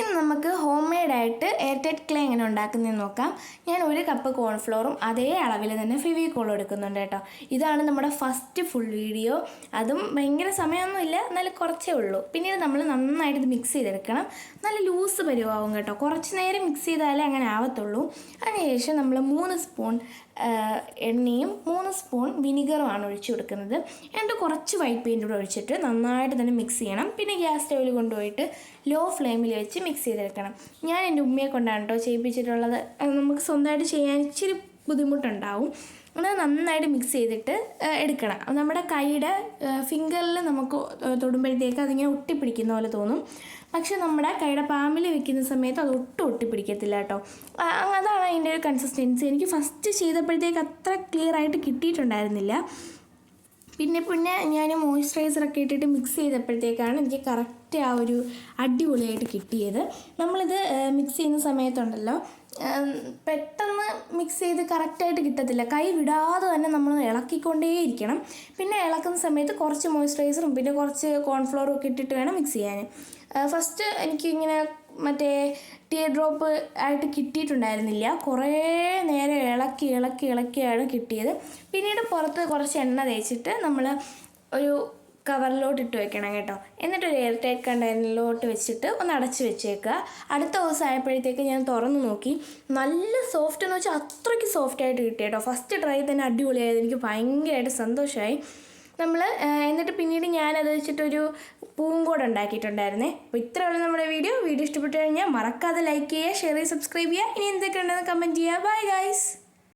ഇന്ന് നമുക്ക് ഹോം മെയ്ഡായിട്ട് എയർ ടൈറ്റ് ക്ലേ എങ്ങനെ ഉണ്ടാക്കുന്നതെന്ന് നോക്കാം. ഞാൻ ഒരു കപ്പ് കോൺഫ്ലോറും അതേ അളവിൽ തന്നെ ഫെവിക്കോളും എടുക്കുന്നുണ്ട് കേട്ടോ. ഇതാണ് നമ്മുടെ ഫസ്റ്റ് ഫുൾ വീഡിയോ അതും ഭയങ്കര സമയമൊന്നുമില്ല എന്നാലും കുറച്ചേ ഉള്ളൂ. പിന്നീട് നമ്മൾ നന്നായിട്ട് ഇത് മിക്സ് ചെയ്തെടുക്കണം. നല്ല ലൂസ് പരിവാവും കേട്ടോ. കുറച്ച് നേരം മിക്സ് ചെയ്താലേ അങ്ങനെ ആവത്തുള്ളൂ. അതിനുശേഷം നമ്മൾ മൂന്ന് സ്പൂൺ എണ്ണയും മൂന്ന് സ്പൂൺ വിനിഗറുമാണ് ഒഴിച്ചു കൊടുക്കുന്നത്. എന്നിട്ട് കുറച്ച് വൈറ്റ് പെയിന്റ് കൂടെ ഒഴിച്ചിട്ട് നന്നായിട്ട് തന്നെ മിക്സ് ചെയ്യണം. പിന്നെ ഗ്യാസ് സ്റ്റൗവിൽ കൊണ്ടുപോയിട്ട് ലോ ഫ്ലെയിമിൽ വെച്ച് മിക്സ് ചെയ്തെടുക്കണം. ഞാൻ എന്റെ ഉമ്മയെ കൊണ്ടാണ് കേട്ടോ ചെയ്യിപ്പിച്ചിട്ടുള്ളത്. നമുക്ക് സ്വന്തമായിട്ട് ചെയ്യാൻ ഇച്ചിരി ബുദ്ധിമുട്ടുണ്ടാവും. അത് നന്നായിട്ട് മിക്സ് ചെയ്തിട്ട് എടുക്കണം. നമ്മുടെ കൈയുടെ ഫിംഗറിൽ നമുക്ക് തൊടുമ്പോഴത്തേക്ക് അതിങ്ങനെ ഒട്ടിപ്പിടിക്കുന്ന പോലെ തോന്നും. പക്ഷെ നമ്മുടെ കൈയുടെ പാമ്പിൽ വെക്കുന്ന സമയത്ത് അത് ഒട്ടും ഒട്ടിപ്പിടിക്കത്തില്ല കേട്ടോ അതാണ് അതിന്റെ ഒരു കൺസിസ്റ്റൻസി എനിക്ക് ഫസ്റ്റ് ചെയ്തപ്പോഴത്തേക്ക് അത്ര ക്ലിയർ ആയിട്ട് കിട്ടിയിട്ടുണ്ടായിരുന്നില്ല. പിന്നെ പിന്നെ ഞാൻ മോയ്സ്ചറൈസറൊക്കെ ഇട്ടിട്ട് മിക്സ് ചെയ്തപ്പോഴത്തേക്കാണ് എനിക്ക് കറക്റ്റ് ആ ഒരു അടിപൊളിയായിട്ട് കിട്ടിയത്. നമ്മളിത് മിക്സ് ചെയ്യുന്ന സമയത്തുണ്ടല്ലോ പെട്ടെന്ന് മിക്സ് ചെയ്ത് കറക്റ്റായിട്ട് കിട്ടത്തില്ല. കൈ വിടാതെ തന്നെ നമ്മൾ ഇളക്കിക്കൊണ്ടേയിരിക്കണം പിന്നെ ഇളക്കുന്ന സമയത്ത് കുറച്ച് മോയ്സ്ചറൈസറും പിന്നെ കുറച്ച് കോൺഫ്ലോറും ഒക്കെ ഇട്ടിട്ട് വേണം മിക്സ് ചെയ്യാൻ ഫസ്റ്റ് എനിക്കിങ്ങനെ മറ്റേ ടിയർ ഡ്രോപ്പ് ആയിട്ട് കിട്ടിയിട്ടുണ്ടായിരുന്നില്ല. കുറേ നേരം ഇളക്കി ഇളക്കി ഇളക്കിയാണ് കിട്ടിയത്. പിന്നീട് പുറത്ത് കുറച്ച് എണ്ണ തേച്ചിട്ട് നമ്മൾ ഒരു കവറിലോട്ട് ഇട്ട് വെക്കണം കേട്ടോ. എന്നിട്ട് ഒരു എയർ ടൈറ്റ് കണ്ടെയ്നറിലോട്ട് വെച്ചിട്ട് ഒന്ന് അടച്ച് വെച്ചേക്കുക. അടുത്ത ദിവസം ആയപ്പോഴത്തേക്ക് ഞാൻ തുറന്ന് നോക്കി. നല്ല സോഫ്റ്റ് എന്ന് വെച്ചാൽ അത്രയ്ക്ക് സോഫ്റ്റ് ആയിട്ട് കിട്ടി കേട്ടോ. ഫസ്റ്റ് ട്രൈ തന്നെ അടിപൊളിയായത്. എനിക്ക് ഭയങ്കരമായിട്ട് സന്തോഷമായി നമ്മൾ എന്നിട്ട് പിന്നീട് ഞാനത് വെച്ചിട്ടൊരു പൂങ്കോട് കൂടെ ഉണ്ടാക്കിയിട്ടുണ്ടായിരുന്നേ അപ്പോൾ ഇത്രയുള്ള നമ്മുടെ വീഡിയോ. വീഡിയോ ഇഷ്ടപ്പെട്ടു കഴിഞ്ഞാൽ മറക്കാതെ ലൈക്ക് ചെയ്യുക ഷെയർ ചെയ്യുക സബ്സ്ക്രൈബ് ചെയ്യുക. ഇനി എന്തൊക്കെ ഉണ്ടെന്ന് കമന്റ് ചെയ്യുക. Bye guys